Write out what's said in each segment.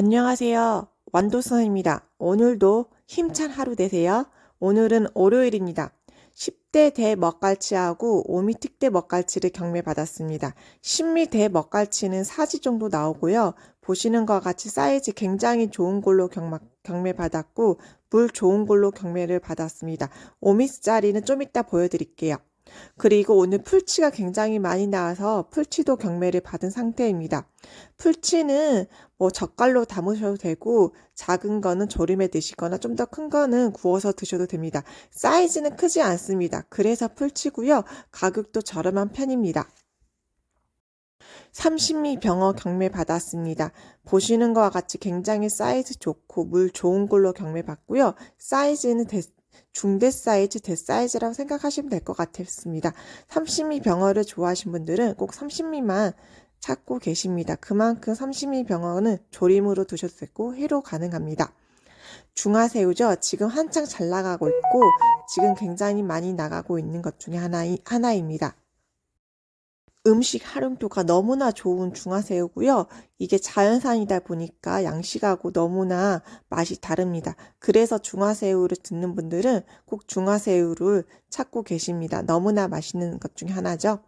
안녕하세요. 완도선입니다. 오늘도 힘찬 하루 되세요. 오늘은 월요일입니다. 10대 대 먹갈치하고 5미 특대 먹갈치를 경매받았습니다. 10미 대 먹갈치는 4지 정도 나오고요. 보시는 것과 같이 사이즈 굉장히 좋은 걸로 경매받았고 물 좋은 걸로 경매를 받았습니다. 5미짜리는 좀 이따 보여드릴게요. 그리고 오늘 풀치가 굉장히 많이 나와서 풀치도 경매를 받은 상태입니다. 풀치는 뭐 젓갈로 담으셔도 되고 작은 거는 조림에 드시거나 좀 더 큰 거는 구워서 드셔도 됩니다. 사이즈는 크지 않습니다. 그래서 풀치고요. 가격도 저렴한 편입니다. 30미 병어 경매 받았습니다. 보시는 것과 같이 굉장히 사이즈 좋고 물 좋은 걸로 경매 받고요. 사이즈는 대, 중대 사이즈, 대 사이즈라고 생각하시면 될 것 같습니다. 30미 병어를 좋아하시는 분들은 꼭 30미만 찾고 계십니다. 그만큼 30미 병어는 조림으로 드셔도 되고 회로 가능합니다. 중화새우죠. 지금 한창 잘 나가고 있고 지금 굉장히 많이 나가고 있는 것 중에 하나, 하나입니다. 음식 활용도가 너무나 좋은 중화새우고요. 이게 자연산이다 보니까 양식하고 너무나 맛이 다릅니다. 그래서 중화새우를 듣는 분들은 꼭 중화새우를 찾고 계십니다. 너무나 맛있는 것 중에 하나죠.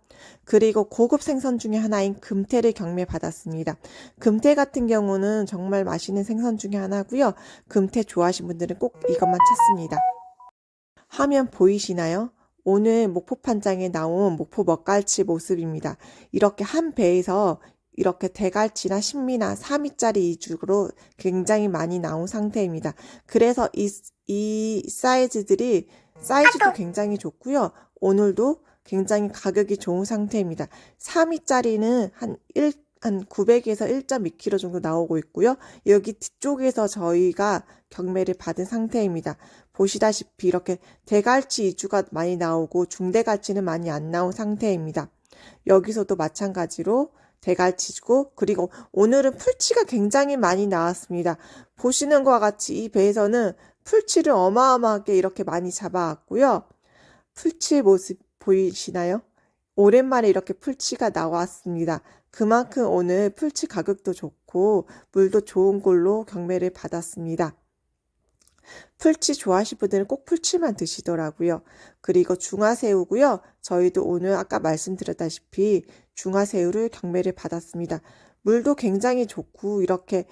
그리고 고급 생선 중에 하나인 금태를 경매 받았습니다. 금태 같은 경우는 정말 맛있는 생선 중에 하나고요. 금태 좋아하시는 분들은 꼭 이것만 찾습니다. 화면 보이시나요? 오늘 목포판장에 나온 목포 먹갈치 모습입니다. 이렇게 한 배에서 이렇게 대갈치나 신미나 3위짜리 이주로 굉장히 많이 나온 상태입니다. 그래서 이, 이 사이즈들이 사이즈도 굉장히 좋고요. 오늘도 굉장히 가격이 좋은 상태입니다. 3위짜리는 한 1, 한 900에서 1.2kg 정도 나오고 있고요. 여기 뒤쪽에서 저희가 경매를 받은 상태입니다. 보시다시피 이렇게 대갈치 이주가 많이 나오고 중대갈치는 많이 안 나온 상태입니다. 여기서도 마찬가지로 대갈치고 그리고 오늘은 풀치가 굉장히 많이 나왔습니다. 보시는 것과 같이 이 배에서는 풀치를 어마어마하게 이렇게 많이 잡아왔고요. 풀치의 모습 보이시나요? 오랜만에 이렇게 풀치가 나왔습니다. 그만큼 오늘 풀치 가격도 좋고 물도 좋은 걸로 경매를 받았습니다. 풀치 좋아하시는 분들은 꼭 풀치만 드시더라고요. 그리고 중화새우고요. 저희도 오늘 아까 말씀드렸다시피 중화새우를 경매를 받았습니다. 물도 굉장히 좋고 이렇게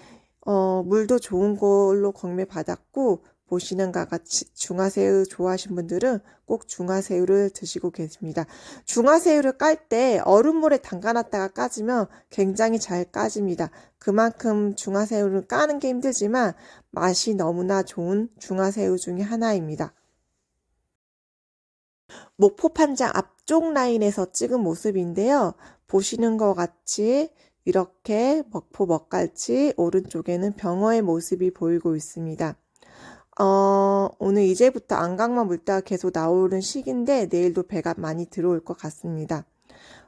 어, 물도 좋은 걸로 경매 받았고 보시는 것 같이 중화새우 좋아하시는 분들은 꼭 중화새우를 드시고 계십니다. 중화새우를 깔 때 얼음물에 담가놨다가 까지면 굉장히 잘 까집니다. 그만큼 중화새우를 까는 게 힘들지만 맛이 너무나 좋은 중화새우 중에 하나입니다. 목포판장 앞쪽 라인에서 찍은 모습인데요. 보시는 것 같이 이렇게 먹포 먹갈치 오른쪽에는 병어의 모습이 보이고 있습니다. 어, 오늘 이제부터 안강만 물때가 계속 나오는 시기인데 내일도 배가 많이 들어올 것 같습니다.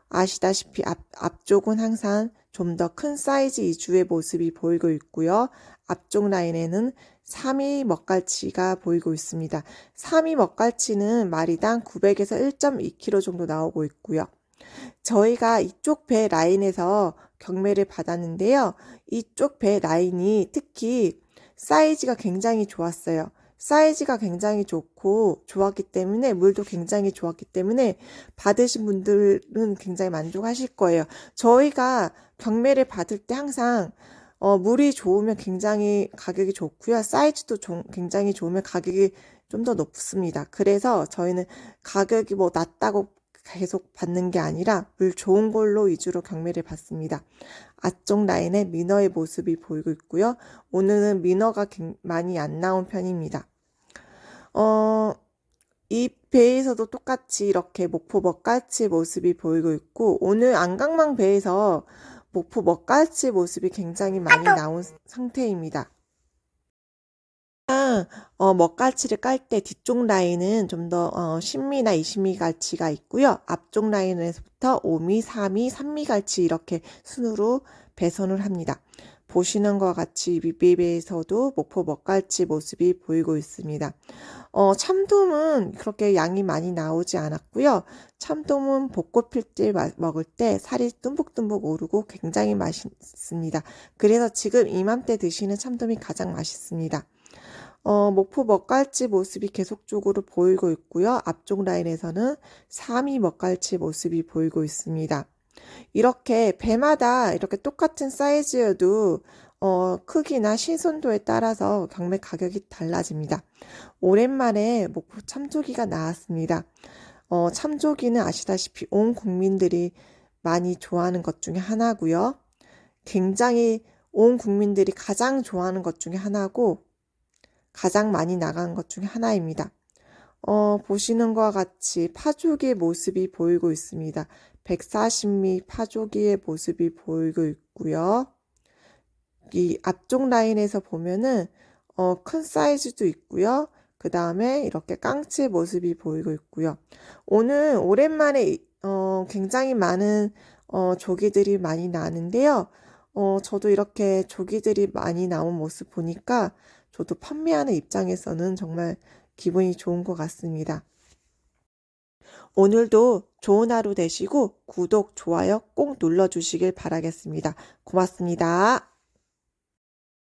아시다시피 앞, 앞쪽은 항상 좀 더 큰 사이즈 이주의 모습이 보이고 있고요. 앞쪽 라인에는 3위 먹갈치가 보이고 있습니다. 3위 먹갈치는 마리당 900에서 1.2kg 정도 나오고 있고요. 저희가 이쪽 배 라인에서 경매를 받았는데요. 이쪽 배 라인이 특히 사이즈가 굉장히 좋았어요. 사이즈가 굉장히 좋고 좋았기 때문에 물도 굉장히 좋았기 때문에 받으신 분들은 굉장히 만족하실 거예요. 저희가 경매를 받을 때 항상 어, 물이 좋으면 굉장히 가격이 좋고요. 사이즈도 좀 굉장히 좋으면 가격이 좀 더 높습니다. 그래서 저희는 가격이 뭐 낮다고 계속 받는 게 아니라 물 좋은 걸로 위주로 경매를 받습니다. 앞쪽 라인에 민어의 모습이 보이고 있고요. 오늘은 민어가 많이 안 나온 편입니다. 어, 이 배에서도 똑같이 이렇게 목포 먹갈치 모습이 보이고 있고 오늘 안강망 배에서 목포 먹갈치 모습이 굉장히 많이 나온 상태입니다. 어, 먹갈치를 깔 때 뒤쪽 라인은 좀더 어, 10미나 20미 갈치가 있고요. 앞쪽 라인에서부터 5미, 4미, 3미 갈치 이렇게 순으로 배선을 합니다. 보시는 것과 같이 밑비비에서도 목포 먹갈치 모습이 보이고 있습니다. 어, 참돔은 그렇게 양이 많이 나오지 않았고요. 참돔은 벚꽃 필때 먹을 때 살이 듬뿍듬뿍 오르고 굉장히 맛있습니다. 그래서 지금 이맘때 드시는 참돔이 가장 맛있습니다. 어, 목포 먹갈치 모습이 계속적으로 보이고 있고요. 앞쪽 라인에서는 삼이 먹갈치 모습이 보이고 있습니다. 이렇게 배마다 이렇게 똑같은 사이즈여도 어, 크기나 신선도에 따라서 경매 가격이 달라집니다. 오랜만에 목포 참조기가 나왔습니다. 어, 참조기는 아시다시피 온 국민들이 많이 좋아하는 것 중에 하나고요. 굉장히 온 국민들이 가장 좋아하는 것 중에 하나고 가장 많이 나간 것 중에 하나입니다. 어, 보시는 것과 같이 파조기의 모습이 보이고 있습니다. 140미 파조기의 모습이 보이고 있고요. 이 앞쪽 라인에서 보면은 어, 큰 사이즈도 있고요. 그 다음에 이렇게 깡치의 모습이 보이고 있고요. 오늘 오랜만에 어, 굉장히 많은 어, 조기들이 많이 나는데요. 어, 저도 이렇게 조기들이 많이 나온 모습 보니까 저도 판매하는 입장에서는 정말 기분이 좋은 것 같습니다. 오늘도 좋은 하루 되시고 구독, 좋아요 꼭 눌러주시길 바라겠습니다. 고맙습니다.